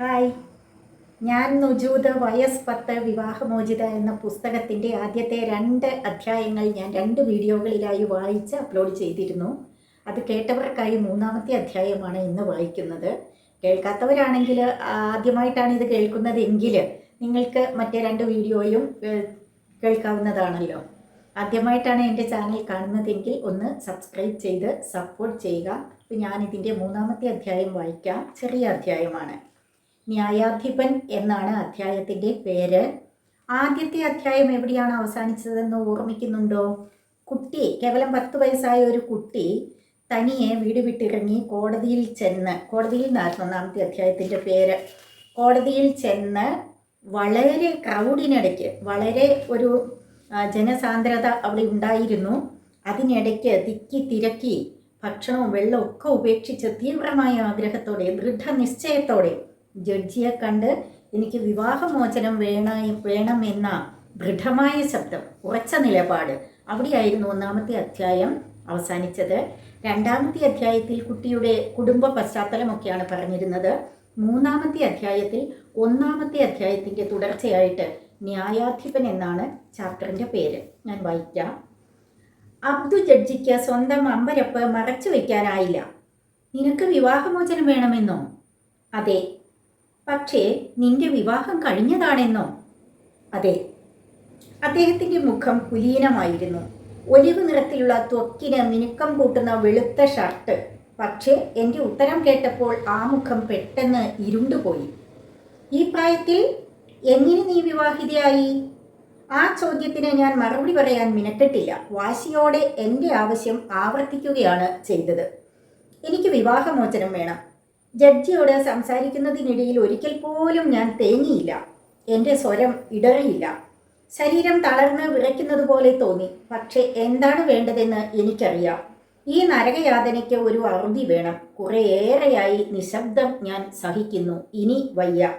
Hi. ഞാൻ നുജൂത വയസ് പത്ത് വിവാഹമോചിത എന്ന പുസ്തകത്തിന്റെ ആദ്യത്തെ രണ്ട് അധ്യായങ്ങൾ ഞാൻ രണ്ട് വീഡിയോകളിലായി വായിച്ച് അപ്ലോഡ് ചെയ്തിരുന്നു. അത് കേട്ടവർക്കായി മൂന്നാമത്തെ അധ്യായമാണ് ഇന്ന് വായിക്കുന്നത്. കേൾക്കാത്തവരാണെങ്കിൽ ആദ്യമായിട്ടാണ് ഇത് കേൾക്കുന്നതെങ്കിൽ നിങ്ങൾക്ക് മറ്റേ രണ്ട് വീഡിയോയും കേൾക്കാവുന്നതാണല്ലോ. ആദ്യമായിട്ടാണ് എന്റെ ചാനൽ കാണുന്നതെങ്കിൽ ഒന്ന് സബ്സ്ക്രൈബ് ചെയ്ത് സപ്പോർട്ട് ചെയ്യുക. അപ്പോൾ ഞാനിതിന്റെ മൂന്നാമത്തെ അധ്യായം വായിക്കാം. ചെറിയ അധ്യായമാണ്. ന്യായാധിപൻ എന്നാണ് അധ്യായത്തിന്റെ പേര്. ആദ്യത്തെ അധ്യായം എവിടെയാണ് അവസാനിച്ചതെന്ന് ഓർമ്മിക്കുന്നുണ്ടോ? കുട്ടി കേവലം പത്ത് വയസ്സായ ഒരു കുട്ടി തനിയെ വീട് വിട്ടിറങ്ങി കോടതിയിൽ ചെന്ന് കോടതിയിൽ നിന്നായിരുന്നു ഒന്നാമത്തെ അധ്യായത്തിന്റെ പേര്. കോടതിയിൽ ചെന്ന് വളരെ ക്രൗഡിനിടയ്ക്ക് വളരെ ഒരു ജനസാന്ദ്രത അവിടെ ഉണ്ടായിരുന്നു. അതിനിടയ്ക്ക് തിക്കി തിരക്കി ഭക്ഷണവും വെള്ളവും ഒക്കെ ഉപേക്ഷിച്ച് തീവ്രമായ ആഗ്രഹത്തോടെ ദൃഢനിശ്ചയത്തോടെ ജഡ്ജിയെ കണ്ട് എനിക്ക് വിവാഹമോചനം വേണ വേണമെന്ന ദൃഢമായ ശബ്ദം ഉറച്ച നിലപാട് അവിടെയായിരുന്നു ഒന്നാമത്തെ അധ്യായം അവസാനിച്ചത്. രണ്ടാമത്തെ അധ്യായത്തിൽ കുട്ടിയുടെ കുടുംബ പശ്ചാത്തലമൊക്കെയാണ് പറഞ്ഞിരുന്നത്. മൂന്നാമത്തെ അധ്യായത്തിൽ ഒന്നാമത്തെ അധ്യായത്തിന്റെ തുടർച്ചയായിട്ട് ന്യായാധിപൻ എന്നാണ് ചാപ്റ്ററിന്റെ പേര്. ഞാൻ വായിക്കാം. അബ്ദു ജഡ്ജിക്ക് സ്വന്തം അമ്പരപ്പ് മറച്ചു വയ്ക്കാനായില്ല നിനക്ക് വിവാഹമോചനം വേണമെന്നോ? അതെ പക്ഷേ നിന്റെ വിവാഹം കഴിഞ്ഞതാണെന്നോ? അതെ. അദ്ദേഹത്തിന്റെ മുഖം കുലീനമായിരുന്നു. ഒലിവ് നിറത്തിലുള്ള ത്വക്കിന് മിനുക്കം കൂട്ടുന്ന വെളുത്ത ഷർട്ട്. പക്ഷേ എന്റെ ഉത്തരം കേട്ടപ്പോൾ ആ മുഖം പെട്ടെന്ന് ഇരുണ്ടുപോയി. ഈ പ്രായത്തിൽ എങ്ങനെ നീ വിവാഹിതയായി? ആ ചോദ്യത്തിന് ഞാൻ മറുപടി പറയാൻ മിനക്കെട്ടില്ല. വാശിയോടെ എന്റെ ആവശ്യം ആവർത്തിക്കുകയാണ് ചെയ്തത്. എനിക്ക് വിവാഹമോചനം വേണം. ജഡ്ജിയോട് സംസാരിക്കുന്നതിനിടയിൽ ഒരിക്കൽ പോലും ഞാൻ തേങ്ങിയില്ല. എന്റെ സ്വരം ഇടറിയില്ല. ശരീരം തളർന്ന് വിറയ്ക്കുന്നത് പോലെ തോന്നി. പക്ഷേ എന്താണ് വേണ്ടതെന്ന് എനിക്കറിയാം. ഈ നരകയാതനയ്ക്ക് ഒരു അറുതി വേണം. കുറേയേറെയായി നിശബ്ദം ഞാൻ സഹിക്കുന്നു. ഇനി വയ്യ.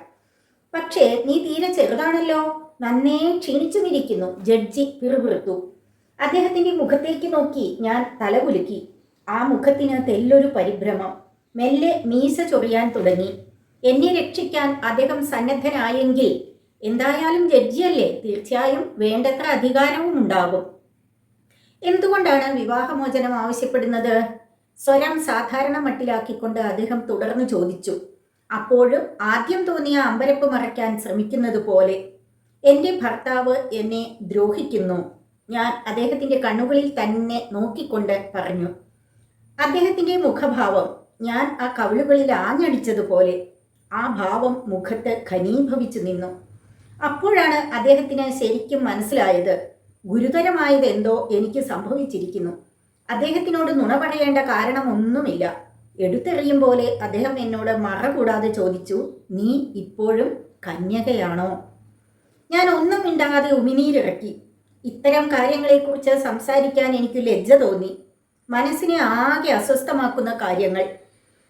പക്ഷേ നീ തീരെ ചെറുതാണല്ലോ. നന്നേ ക്ഷീണിച്ചുമിരിക്കുന്നു ജഡ്ജി പിറുപിറുത്തു. അദ്ദേഹത്തിന്റെ മുഖത്തേക്ക് നോക്കി ഞാൻ തലകുലുക്കി. ആ മുഖത്തിന് തെല്ലൊരു പരിഭ്രമം. മെല്ലെ മീസ ചൊറിയാൻ തുടങ്ങി. എന്നെ രക്ഷിക്കാൻ അദ്ദേഹം സന്നദ്ധനായെങ്കിൽ എന്തായാലും ജഡ്ജിയല്ലേ? തീർച്ചയായും വേണ്ടത്ര അധികാരവും ഉണ്ടാകും. എന്തുകൊണ്ടാണ് വിവാഹമോചനം ആവശ്യപ്പെടുന്നത്? സ്വരം സാധാരണ മട്ടിലാക്കിക്കൊണ്ട് അദ്ദേഹം തുടർന്ന് ചോദിച്ചു. അപ്പോഴും ആദ്യം തോന്നിയ അമ്പരപ്പ് മറയ്ക്കാൻ ശ്രമിക്കുന്നത് പോലെ. എന്റെ ഭർത്താവ് എന്നെ ദ്രോഹിക്കുന്നു. ഞാൻ അദ്ദേഹത്തിന്റെ കണ്ണുകളിൽ തന്നെ നോക്കിക്കൊണ്ട് പറഞ്ഞു. അദ്ദേഹത്തിന്റെ മുഖഭാവം ഞാൻ ആ കവിളുകളിൽ ആഞ്ഞടിച്ചതുപോലെ ആ ഭാവം മുഖത്ത് ഖനീഭവിച്ചു നിന്നു. അപ്പോഴാണ് അദ്ദേഹത്തിന് ശരിക്കും മനസ്സിലായത് ഗുരുതരമായത് എന്തോ എനിക്ക് സംഭവിച്ചിരിക്കുന്നു. അദ്ദേഹത്തിനോട് നുണ പറയേണ്ട കാരണമൊന്നുമില്ല എടുത്തെറിയും പോലെ അദ്ദേഹം എന്നോട് മറ കൂടാതെ ചോദിച്ചു നീ ഇപ്പോഴും കന്യകയാണോ? ഞാൻ ഒന്നും മിണ്ടാതെ ഉമിനീരിറക്കി. ഇത്തരം കാര്യങ്ങളെക്കുറിച്ച് സംസാരിക്കാൻ എനിക്ക് ലജ്ജ തോന്നി. മനസ്സിനെ ആകെ അസ്വസ്ഥമാക്കുന്ന കാര്യങ്ങൾ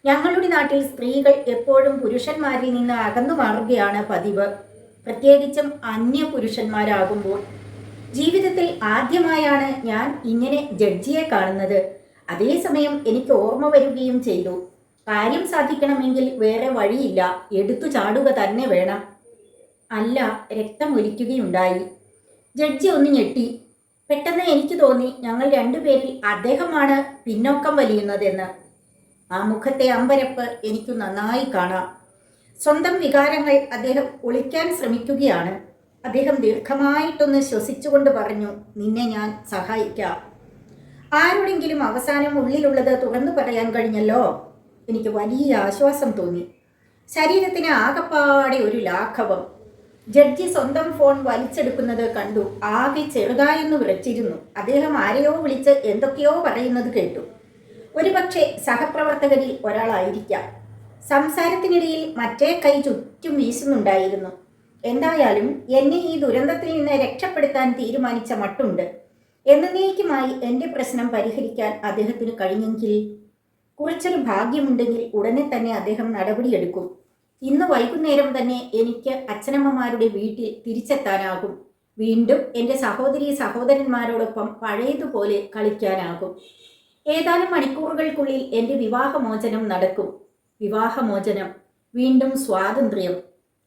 ഞങ്ങളുടെ നാട്ടിൽ സ്ത്രീകൾ എപ്പോഴും പുരുഷന്മാരിൽ നിന്ന് അകന്നു മാറുകയാണ് പതിവ്. പ്രത്യേകിച്ചും അന്യ പുരുഷന്മാരാകുമ്പോൾ. ജീവിതത്തിൽ ആദ്യമായാണ് ഞാൻ ഇങ്ങനെ ജഡ്ജിയെ കാണുന്നത്. അതേസമയം എനിക്ക് ഓർമ്മ വരികയും ചെയ്തു. കാര്യം സാധിക്കണമെങ്കിൽ വേറെ വഴിയില്ല. എടുത്തു ചാടുക തന്നെ വേണം. അല്ല രക്തം രക്തമൊലിക്കുകയുണ്ടായി ജഡ്ജി ഒന്ന് ഞെട്ടി. പെട്ടെന്ന് എനിക്ക് തോന്നി ഞങ്ങൾ രണ്ടുപേരിൽ അദ്ദേഹമാണ് പിന്നോക്കം വലിയുന്നതെന്ന്. ആ മുഖത്തെ അമ്പരപ്പ് എനിക്ക് നന്നായി കാണാം. സ്വന്തം വികാരങ്ങൾ അദ്ദേഹം ഒളിക്കാൻ ശ്രമിക്കുകയാണ്. അദ്ദേഹം ദീർഘമായിട്ടൊന്ന് ശ്വസിച്ചുകൊണ്ട് പറഞ്ഞു നിന്നെ ഞാൻ സഹായിക്കാം. ആരോടെങ്കിലും അവസാനം ഉള്ളിലുള്ളത് തുറന്നു പറയാൻ കഴിഞ്ഞല്ലോ? എനിക്ക് വലിയ ആശ്വാസം തോന്നി. ശരീരത്തിന് ആകപ്പാടെ ഒരു ലാഘവം. ജഡ്ജി സ്വന്തം ഫോൺ വലിച്ചെടുക്കുന്നത് കണ്ടു. ആകെ ചെറുതായെന്ന് വിളിച്ചിരുന്നു അദ്ദേഹം ആരെയോ വിളിച്ച് എന്തൊക്കെയോ പറയുന്നത് കേട്ടു. ഒരുപക്ഷെ സഹപ്രവർത്തകരിൽ ഒരാളായിരിക്കാം. സംസാരത്തിനിടയിൽ മറ്റേ കൈ ചുറ്റും വീശുന്നുണ്ടായിരുന്നു. എന്തായാലും എന്നെ ഈ ദുരന്തത്തിൽ നിന്ന് രക്ഷപ്പെടുത്താൻ തീരുമാനിച്ച മട്ടുണ്ട്. എന്നേക്കുമായി എന്റെ പ്രശ്നം പരിഹരിക്കാൻ അദ്ദേഹത്തിന് കഴിഞ്ഞെങ്കിൽ കുറച്ചൊരു ഭാഗ്യമുണ്ടെങ്കിൽ ഉടനെ തന്നെ അദ്ദേഹം നടപടിയെടുക്കും. ഇന്ന് വൈകുന്നേരം തന്നെ എനിക്ക് അച്ഛനമ്മമാരുടെ വീട്ടിൽ തിരിച്ചെത്താനാകും. വീണ്ടും എന്റെ സഹോദരി സഹോദരന്മാരോടൊപ്പം പഴയതുപോലെ കളിക്കാനാകും. ഏതാനും മണിക്കൂറുകൾക്കുള്ളിൽ എന്റെ വിവാഹമോചനം നടക്കും. വിവാഹമോചനം വീണ്ടും സ്വാതന്ത്ര്യം.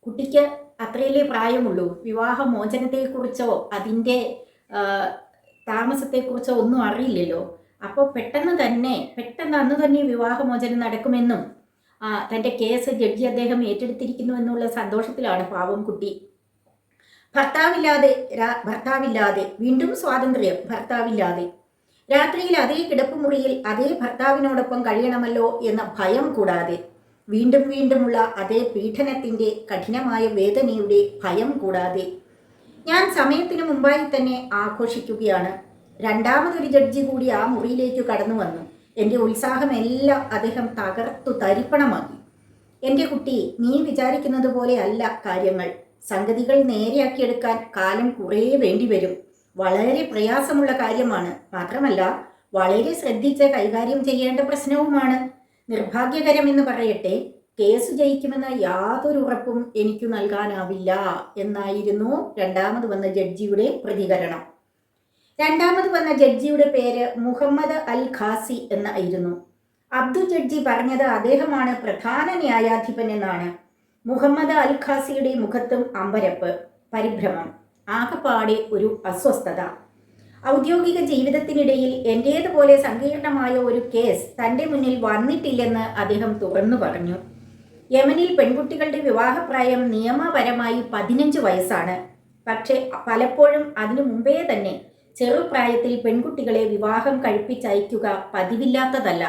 കുട്ടിക്ക് അത്രയല്ലേ പ്രായമുള്ളൂ. വിവാഹമോചനത്തെക്കുറിച്ചോ അതിന്റെ താമസത്തെക്കുറിച്ചോ ഒന്നും അറിയില്ലല്ലോ. അപ്പോൾ പെട്ടെന്ന് തന്നെ പെട്ടെന്ന് അന്ന് തന്നെ വിവാഹമോചനം നടക്കുമെന്നും തന്റെ കേസ് ജഡ്ജി അദ്ദേഹം ഏറ്റെടുത്തിരിക്കുന്നു എന്നുള്ള സന്തോഷത്തിലാണ് പാവം കുട്ടി. ഭർത്താവില്ലാതെ ഭർത്താവില്ലാതെ വീണ്ടും സ്വാതന്ത്ര്യം ഭർത്താവില്ലാതെ. രാത്രിയിൽ അതേ കിടപ്പുമുറിയിൽ അതേ ഭർത്താവിനോടൊപ്പം കഴിയണമല്ലോ എന്ന ഭയം കൂടാതെ വീണ്ടും വീണ്ടുമുള്ള അതേ പീഡനത്തിന്റെ കഠിനമായ വേദനയുടെ ഭയം കൂടാതെ ഞാൻ സമയത്തിന് മുമ്പായി തന്നെ ആഘോഷിക്കുകയാണ്. രണ്ടാമതൊരു ജഡ്ജി കൂടി ആ മുറിയിലേക്ക് കടന്നു വന്നു. എന്റെ ഉത്സാഹമെല്ലാം അദ്ദേഹം തകർത്തു തരിപ്പണമാക്കി. എന്റെ കുട്ടി നീ വിചാരിക്കുന്നത് പോലെ അല്ല കാര്യങ്ങൾ. സംഗതികൾ നേരെയാക്കിയെടുക്കാൻ കാലം കുറേ വേണ്ടിവരും. വളരെ പ്രയാസമുള്ള കാര്യമാണ്. മാത്രമല്ല വളരെ ശ്രദ്ധിച്ച് കൈകാര്യം ചെയ്യേണ്ട പ്രശ്നവുമാണ്. നിർഭാഗ്യകരം എന്ന് പറയട്ടെ കേസ് ജയിക്കുമെന്ന യാതൊരു ഉറപ്പും എനിക്ക് നൽകാനാവില്ല എന്നായിരുന്നു രണ്ടാമത് വന്ന ജഡ്ജിയുടെ പ്രതികരണം. രണ്ടാമത് വന്ന ജഡ്ജിയുടെ പേര് മുഹമ്മദ് അൽ ഖാസി എന്നായിരുന്നു. അബ്ദുൽ ജഡ്ജി പറഞ്ഞത് അദ്ദേഹമാണ് പ്രധാന ന്യായാധിപൻ എന്നാണ്. മുഹമ്മദ് അൽ ഖാസിയുടെ മുഖത്തും അമ്പരപ്പ് പരിഭ്രമം. ആകപ്പാടെ ഒരു അസ്വസ്ഥത. ഔദ്യോഗിക ജീവിതത്തിനിടയിൽ എന്റേതുപോലെ സങ്കീർണമായ ഒരു കേസ് തന്റെ മുന്നിൽ വന്നിട്ടില്ലെന്ന് അദ്ദേഹം തുറന്നു പറഞ്ഞു. യമനിൽ പെൺകുട്ടികളുടെ വിവാഹപ്രായം നിയമപരമായി പതിനഞ്ച് വയസ്സാണ്. പക്ഷേ പലപ്പോഴും അതിനു മുമ്പേ തന്നെ ചെറുപ്രായത്തിൽ പെൺകുട്ടികളെ വിവാഹം കഴിപ്പിച്ചയക്കുക പതിവില്ലാത്തതല്ല.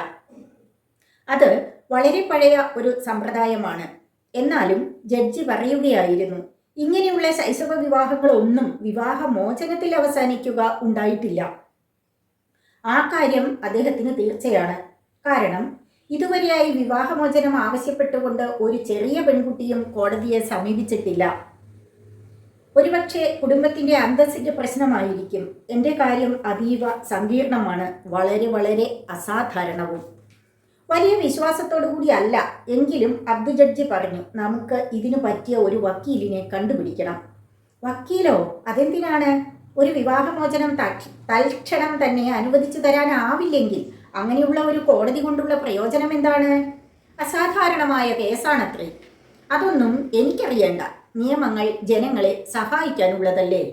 അത് വളരെ പഴയ ഒരു സമ്പ്രദായമാണ്. എന്നാലും ജഡ്ജി പറയുകയായിരുന്നു ഇങ്ങനെയുള്ള ശൈശവ വിവാഹങ്ങളൊന്നും വിവാഹമോചനത്തിൽ അവസാനിക്കുക ഉണ്ടായിട്ടില്ല. ആ കാര്യം അദ്ദേഹത്തിന് തീർച്ചയാണ്. കാരണം ഇതുവരെയായി വിവാഹമോചനം ആവശ്യപ്പെട്ടുകൊണ്ട് ഒരു ചെറിയ പെൺകുട്ടിയും കോടതിയെ സമീപിച്ചിട്ടില്ല. ഒരുപക്ഷെ കുടുംബത്തിന്റെ അന്തസ്സിന്റെ പ്രശ്നമായിരിക്കും. എന്റെ കാര്യം അതീവ സങ്കീർണമാണ്. വളരെ വളരെ അസാധാരണവും. വലിയ വിശ്വാസത്തോടു കൂടി അല്ല എങ്കിലും അബ്ദു ജഡ്ജി പറഞ്ഞു നമുക്ക് ഇതിനു പറ്റിയ ഒരു വക്കീലിനെ കണ്ടുപിടിക്കണം. വക്കീലോ? അതെന്തിനാണ്? ഒരു വിവാഹമോചനം തൽക്ഷണം തന്നെ അനുവദിച്ചു തരാനാവില്ലെങ്കിൽ അങ്ങനെയുള്ള ഒരു കോടതി കൊണ്ടുള്ള പ്രയോജനം എന്താണ്? അസാധാരണമായ കേസാണത്രേ. അതൊന്നും എനിക്കറിയണ്ട. നിയമങ്ങൾ ജനങ്ങളെ സഹായിക്കാനുള്ളതല്ലേ?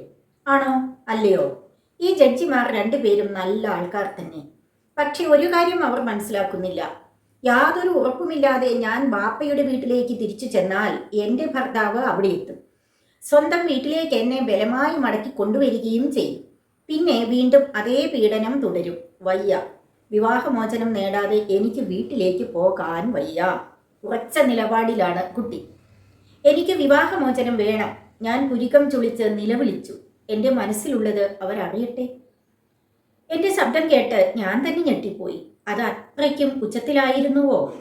ആണോ? അല്ലയോ? ഈ ജഡ്ജിമാർ രണ്ടുപേരും നല്ല ആൾക്കാർ തന്നെ. പക്ഷെ ഒരു കാര്യം അവർ മനസ്സിലാക്കുന്നില്ല. യാതൊരു ഉറപ്പുമില്ലാതെ ഞാൻ ബാപ്പയുടെ വീട്ടിലേക്ക് തിരിച്ചു ചെന്നാൽ എന്റെ ഭർത്താവ് അവിടെ എത്തും. സ്വന്തം വീട്ടിലേക്ക് എന്നെ ബലമായി മടക്കി കൊണ്ടുവരികയും ചെയ്യും. പിന്നെ വീണ്ടും അതേ പീഡനം തുടരും. വയ്യ. വിവാഹമോചനം നേടാതെ എനിക്ക് വീട്ടിലേക്ക് പോകാൻ വയ്യ. ഉറച്ച നിലപാടിലാണ് കുട്ടി. എനിക്ക് വിവാഹമോചനം വേണം. ഞാൻ പുരികം ചുളിച്ച് നിലവിളിച്ചു. എന്റെ മനസ്സിലുള്ളത് അവരറിയട്ടെ? എന്റെ ശബ്ദം കേട്ട് ഞാൻ തന്നെ ഞെട്ടിപ്പോയി. അത് അത്രയ്ക്കും ഉച്ചത്തിലായിരുന്നുവോ?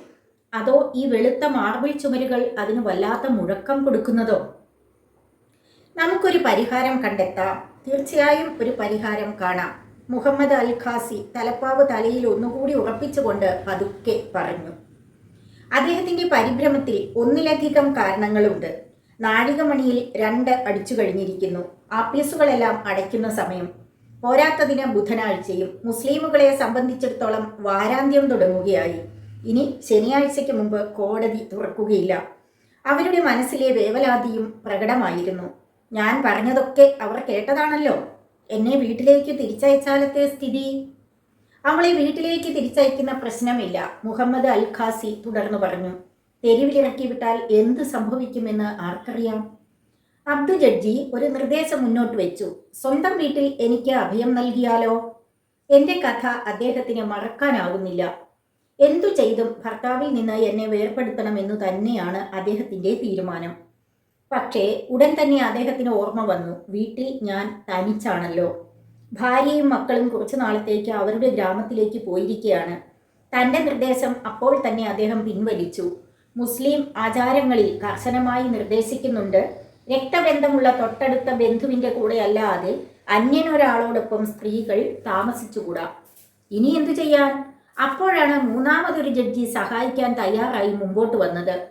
അതോ ഈ വെളുത്ത മാർബിൾ ചുമരുകൾ അതിന് വല്ലാത്ത മുഴക്കം കൊടുക്കുന്നതോ? നമുക്കൊരു പരിഹാരം കണ്ടെത്താം. തീർച്ചയായും ഒരു പരിഹാരം കാണാം. മുഹമ്മദ് അൽ ഖാസി തലപ്പാവ് തലയിൽ ഒന്നുകൂടി ഉറപ്പിച്ചുകൊണ്ട് പതുക്കെ പറഞ്ഞു. അദ്ദേഹത്തിന്റെ പരിഭ്രമത്തിൽ ഒന്നിലധികം കാരണങ്ങളുണ്ട്. നാഴികമണിയിൽ രണ്ട് അടിച്ചു കഴിഞ്ഞിരിക്കുന്നു. ആപ്പീസുകളെല്ലാം അടയ്ക്കുന്ന സമയം പോരാത്തതിന് ബുധനാഴ്ചയും മുസ്ലിമുകളെ സംബന്ധിച്ചിടത്തോളം വാരാന്ത്യം തുടങ്ങുകയായി. ഇനി ശനിയാഴ്ചയ്ക്ക് മുമ്പ് കോടതി തുറക്കുകയില്ല. അവരുടെ മനസ്സിലെ വേവലാതിയും പ്രകടമായിരുന്നു. ഞാൻ പറഞ്ഞതൊക്കെ അവർ കേട്ടതാണല്ലോ. എന്നെ വീട്ടിലേക്ക് തിരിച്ചയച്ചാലത്തെ സ്ഥിതി? അവളെ വീട്ടിലേക്ക് തിരിച്ചയക്കുന്ന പ്രശ്നമില്ല മുഹമ്മദ് അൽ ഖാസി തുടർന്നു പറഞ്ഞു. തെരുവിലിറക്കി വിട്ടാൽ എന്ത് സംഭവിക്കുമെന്ന് ആർക്കറിയാം? അബ്ദു ജഡ്ജി ഒരു നിർദ്ദേശം മുന്നോട്ട് വെച്ചു. സ്വന്തം വീട്ടിൽ എനിക്ക് അഭയം നൽകിയാലോ? എന്റെ കഥ അദ്ദേഹത്തിന് മറക്കാനാവുന്നില്ല. എന്തു ചെയ്തും ഭർത്താവിൽ നിന്ന് എന്നെ വേർപ്പെടുത്തണമെന്നു തന്നെയാണ് അദ്ദേഹത്തിന്റെ തീരുമാനം. പക്ഷേ ഉടൻ തന്നെ അദ്ദേഹത്തിന് ഓർമ്മ വന്നു. വീട്ടിൽ ഞാൻ തനിച്ചാണല്ലോ. ഭാര്യയും മക്കളും കുറച്ചു നാളത്തേക്ക് അവരുടെ ഗ്രാമത്തിലേക്ക് പോയിരിക്കുകയാണ് തന്റെ നിർദ്ദേശം അപ്പോൾ തന്നെ അദ്ദേഹം പിൻവലിച്ചു. മുസ്ലിം ആചാരങ്ങളിൽ കർശനമായി നിർദ്ദേശിക്കുന്നുണ്ട്. രക്തബന്ധമുള്ള തൊട്ടടുത്ത ബന്ധുവിന്റെ കൂടെ അല്ലാതെ അന്യനൊരാളോടൊപ്പം സ്ത്രീകൾ താമസിച്ചുകൂടാ. ഇനി എന്തു ചെയ്യാൻ? അപ്പോഴാണ് മൂന്നാമതൊരു ജഡ്ജി സഹായിക്കാൻ തയ്യാറായി മുമ്പോട്ട് വന്നത്.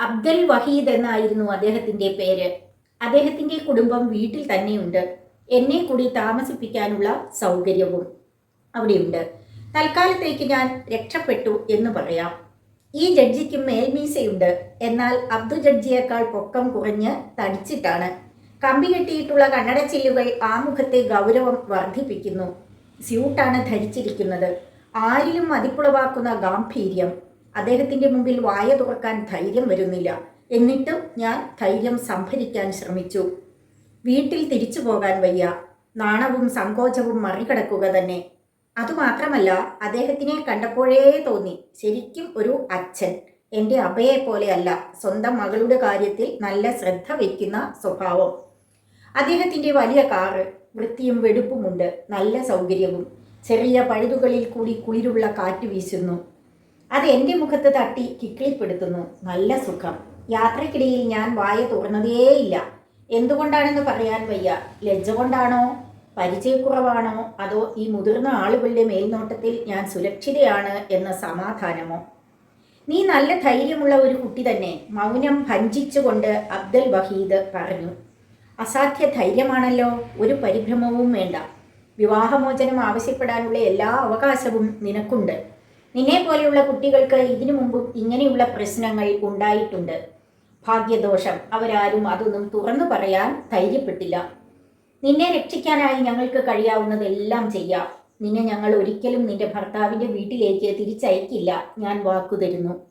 അബ്ദൽ വഹീദ് എന്നായിരുന്നു അദ്ദേഹത്തിന്റെ പേര്. അദ്ദേഹത്തിന്റെ കുടുംബം വീട്ടിൽ തന്നെയുണ്ട്. എന്നെ കൂടി താമസിപ്പിക്കാനുള്ള സൗകര്യവും അവിടെയുണ്ട്. തൽക്കാലത്തേക്ക് ഞാൻ രക്ഷപ്പെട്ടു എന്ന് പറയാം. ഈ ജഡ്ജിക്ക് മേൽമീസയുണ്ട് എന്നാൽ അബ്ദു ജഡ്ജിയേക്കാൾ പൊക്കം കുറഞ്ഞ് തടിച്ചിട്ടാണ്. കമ്പി കെട്ടിയിട്ടുള്ള കണ്ണടച്ചില്ലുകൾ ചില്ലുകൾ ആമുഖത്തെ ഗൗരവം വർദ്ധിപ്പിക്കുന്നു. സ്യൂട്ടാണ് ധരിച്ചിരിക്കുന്നത്. ആരിലും മതിപ്പുളവാക്കുന്ന ഗാംഭീര്യം. അദ്ദേഹത്തിന്റെ മുമ്പിൽ വായ തുറക്കാൻ ധൈര്യം വരുന്നില്ല. എന്നിട്ടും ഞാൻ ധൈര്യം സംഭരിക്കാൻ ശ്രമിച്ചു. വീട്ടിൽ തിരിച്ചു പോകാൻ വയ്യ. നാണവും സങ്കോചവും മറികടക്കുക തന്നെ. അതുമാത്രമല്ല അദ്ദേഹത്തിനെ കണ്ടപ്പോഴേ തോന്നി ശരിക്കും ഒരു അച്ഛൻ. എന്റെ അഭയെ പോലെയല്ല സ്വന്തം മകളുടെ കാര്യത്തിൽ നല്ല ശ്രദ്ധ വയ്ക്കുന്ന സ്വഭാവം. അദ്ദേഹത്തിന്റെ വലിയ കാറ് വൃത്തിയും വെടുപ്പുമുണ്ട് നല്ല സൗകര്യവും. ചെറിയ പഴുതുകളിൽ കൂടി കുളിരുള്ള കാറ്റ് വീശുന്നു. അത് എന്റെ മുഖത്ത് തട്ടി കിക്കിളിപ്പെടുത്തുന്നു. നല്ല സുഖം. യാത്രക്കിടയിൽ ഞാൻ വായ തുറന്നതേയില്ല. എന്തുകൊണ്ടാണെന്ന് പറയാൻ വയ്യ. ലജ്ജ കൊണ്ടാണോ? പരിചയക്കുറവാണോ? അതോ ഈ മുതിർന്ന ആളുകളുടെ മേൽനോട്ടത്തിൽ ഞാൻ സുരക്ഷിതയാണ് എന്ന സമാധാനമോ? നീ നല്ല ധൈര്യമുള്ള ഒരു കുട്ടി തന്നെ മൗനം ഭഞ്ചിച്ചുകൊണ്ട് അബ്ദൽ വഹീദ് പറഞ്ഞു. അസാധ്യ ധൈര്യമാണല്ലോ ഒരു പരിഭ്രമവും വേണ്ട. വിവാഹമോചനം ആവശ്യപ്പെടാനുള്ള എല്ലാ അവകാശവും നിനക്കുണ്ട്. നിന്നെ പോലെയുള്ള കുട്ടികൾക്ക് ഇതിനു മുമ്പും ഇങ്ങനെയുള്ള പ്രശ്നങ്ങൾ ഉണ്ടായിട്ടുണ്ട്. ഭാഗ്യദോഷം. അവരാരും അതൊന്നും തുറന്നു പറയാൻ ധൈര്യപ്പെട്ടില്ല. നിന്നെ രക്ഷിക്കാനായി ഞങ്ങൾക്ക് കഴിയാവുന്നതെല്ലാം ചെയ്യാം. നിന്നെ ഞങ്ങൾ ഒരിക്കലും നിന്റെ ഭർത്താവിന്റെ വീട്ടിലേക്ക് തിരിച്ചയക്കില്ല. ഞാൻ വാക്കുതരുന്നു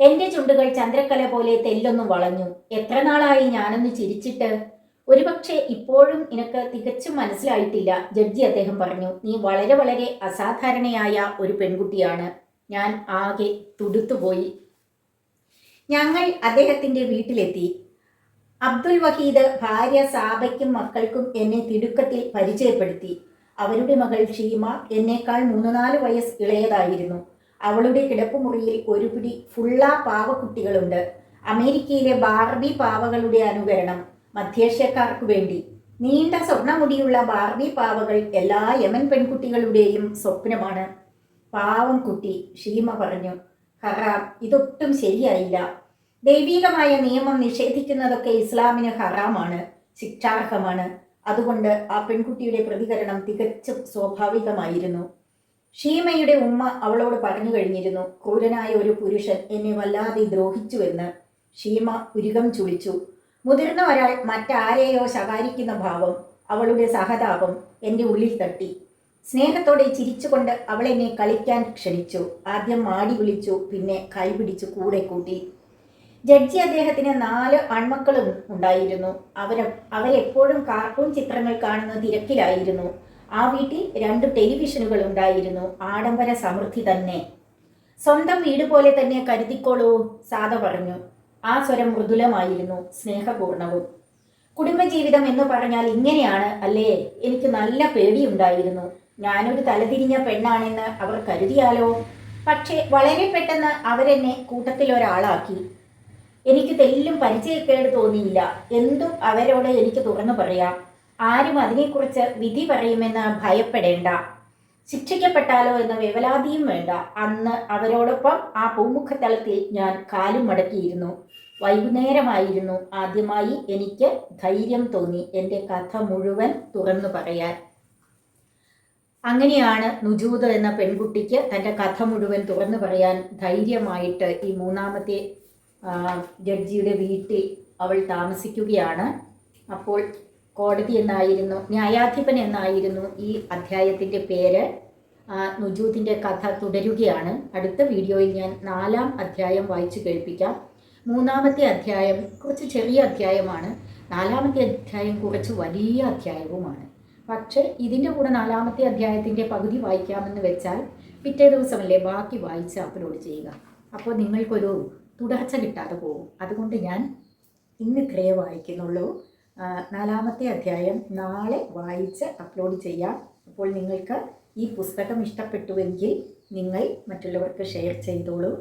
എന്റെ ചുണ്ടുകൾ ചന്ദ്രക്കല പോലെ തെല്ലൊന്നും വളഞ്ഞു. എത്ര നാളായി ഞാനൊന്ന് ചിരിച്ചിട്ട്? ഒരുപക്ഷെ ഇപ്പോഴും നിനക്ക് തികച്ചും മനസ്സിലായിട്ടില്ല. ജഡ്ജി അദ്ദേഹം പറഞ്ഞു നീ വളരെ വളരെ അസാധാരണയായ ഒരു പെൺകുട്ടിയാണ്. ഞാൻ ആകെ തുടുത്തുപോയി. ഞങ്ങൾ അദ്ദേഹത്തിന്റെ വീട്ടിലെത്തി. അബ്ദുൽ വഹീദ് ഭാര്യ സാബയ്ക്കും മക്കൾക്കും എന്നെ തിടുക്കത്തിൽ പരിചയപ്പെടുത്തി. അവരുടെ മകൾ ഷീമ എന്നേക്കാൾ മൂന്ന് നാല് വയസ്സ് ഇളയതായിരുന്നു. അവളുടെ കിടപ്പുമുറിയിൽ ഒരു പിടി ഫുള്ള പാവക്കുട്ടികളുണ്ട്. അമേരിക്കയിലെ ബാർബി പാവകളുടെ അനുകരണം മധ്യേഷ്യക്കാർക്ക് വേണ്ടി. നീണ്ട സ്വർണമുടിയുള്ള ബാർബി പാവകൾ എല്ലാ യമൻ പെൺകുട്ടികളുടെയും സ്വപ്നമാണ്. പാവം കുട്ടി ഷീമ പറഞ്ഞു ഹറാം ഇതൊട്ടും ശരിയായില്ല. ദൈവികമായ നിയമം നിഷേധിക്കുന്നതൊക്കെ ഇസ്ലാമിന് ഹറാമാണ് ശിക്ഷാർഹമാണ്. അതുകൊണ്ട് ആ പെൺകുട്ടിയുടെ പ്രതികരണം തികച്ചും സ്വാഭാവികമായിരുന്നു. ഷീമയുടെ ഉമ്മ അവളോട് പറഞ്ഞു കഴിഞ്ഞിരുന്നു ക്രൂരനായ ഒരു പുരുഷൻ എന്നെ വല്ലാതെ ദ്രോഹിച്ചുവെന്ന്. ഷീമ ഉരുകം ചുളിച്ചു. മുതിർന്ന ഒരാൾ മറ്റാരെയോ ശകാരിക്കുന്ന ഭാവം അവളുടെ സഹതാപം എന്റെ ഉള്ളിൽ തട്ടി. സ്നേഹത്തോടെ ചിരിച്ചുകൊണ്ട് അവളെന്നെ കളിക്കാൻ ക്ഷണിച്ചു. ആദ്യം മാടി വിളിച്ചു പിന്നെ കൈപിടിച്ചു കൂടെ കൂട്ടി. ജഡ്ജി അദ്ദേഹത്തിന് നാല് ആൺമക്കളും ഉണ്ടായിരുന്നു. അവർ അവരെപ്പോഴും കാർട്ടൂൺ ചിത്രങ്ങൾ കാണുന്ന തിരക്കിലായിരുന്നു. ആ വീട്ടിൽ രണ്ട് ടെലിവിഷനുകൾ ഉണ്ടായിരുന്നു. ആഡംബര സമൃദ്ധി തന്നെ. സ്വന്തം വീട് പോലെ തന്നെ കരുതിക്കോളൂ സാധ പറഞ്ഞു. ആ സ്വരം മൃദുലമായിരുന്നു സ്നേഹപൂർണവും. കുടുംബജീവിതം എന്ന് പറഞ്ഞാൽ ഇങ്ങനെയാണ് അല്ലേ? എനിക്ക് നല്ല പേടിയുണ്ടായിരുന്നു. ഞാനൊരു തലതിരിഞ്ഞ പെണ്ണാണെന്ന് അവർ കരുതിയാലോ? പക്ഷേ വളരെ പെട്ടെന്ന് അവരെന്നെ കൂട്ടത്തിൽ ഒരാളാക്കി എനിക്ക് തെല്ലും പരിചയക്കേട് തോന്നിയില്ല. എന്തും അവരോട് എനിക്ക് തുറന്നു പറയാം. ആരും അതിനെക്കുറിച്ച് വിധി പറയുമെന്ന് ഭയപ്പെടേണ്ട. ശിക്ഷിക്കപ്പെട്ടാലോ എന്ന വേവലാതിയും വേണ്ട. അന്ന് അവരോടൊപ്പം ആ പൂമുഖത്തളത്തിൽ ഞാൻ കാലും മടക്കിയിരുന്നു വൈകുന്നേരമായിരുന്നു. ആദ്യമായി എനിക്ക് ധൈര്യം തോന്നി എന്റെ കഥ മുഴുവൻ തുറന്നു പറയാൻ. അങ്ങനെയാണ് നുജൂദ് എന്ന പെൺകുട്ടിക്ക് തന്റെ കഥ മുഴുവൻ തുറന്നു പറയാൻ ധൈര്യമായിട്ട് ഈ മൂന്നാമത്തെ ജഡ്ജിയുടെ വീട്ടിൽ അവൾ താമസിക്കുകയാണ്. അപ്പോൾ കോടതി എന്നായിരുന്നു ന്യായാധിപൻ എന്നായിരുന്നു ഈ അധ്യായത്തിന്റെ പേര്. നുജൂദിന്റെ കഥ തുടരുകയാണ്. അടുത്ത വീഡിയോയിൽ ഞാൻ നാലാം അധ്യായം വായിച്ചു കേൾപ്പിക്കാം. മൂന്നാമത്തെ അധ്യായം കുറച്ച് ചെറിയ അധ്യായമാണ്. നാലാമത്തെ അധ്യായം കുറച്ച് വലിയ അധ്യായവുമാണ്. പക്ഷേ ഇതിന്റെ കൂടെ നാലാമത്തെ അധ്യായത്തിന്റെ പകുതി വായിക്കാമെന്ന് വെച്ചാൽ പിറ്റേ ദിവസമല്ലേ ബാക്കി വായിച്ച് അപ്ലോഡ് ചെയ്യുക. അപ്പോൾ നിങ്ങൾക്കൊരു തുടർച്ച കിട്ടാതെ പോകും. അതുകൊണ്ട് ഞാൻ ഇന്ന് ഇത്രയേ വായിക്കുന്നുള്ളൂ. നാലാമത്തെ അധ്യായം നാളെ വായിച്ച് അപ്ലോഡ് ചെയ്യാം. അപ്പോൾ നിങ്ങൾക്ക് ഈ പുസ്തകം ഇഷ്ടപ്പെട്ടുവെങ്കിൽ നിങ്ങൾ മറ്റുള്ളവർക്ക് ഷെയർ ചെയ്തോളൂ.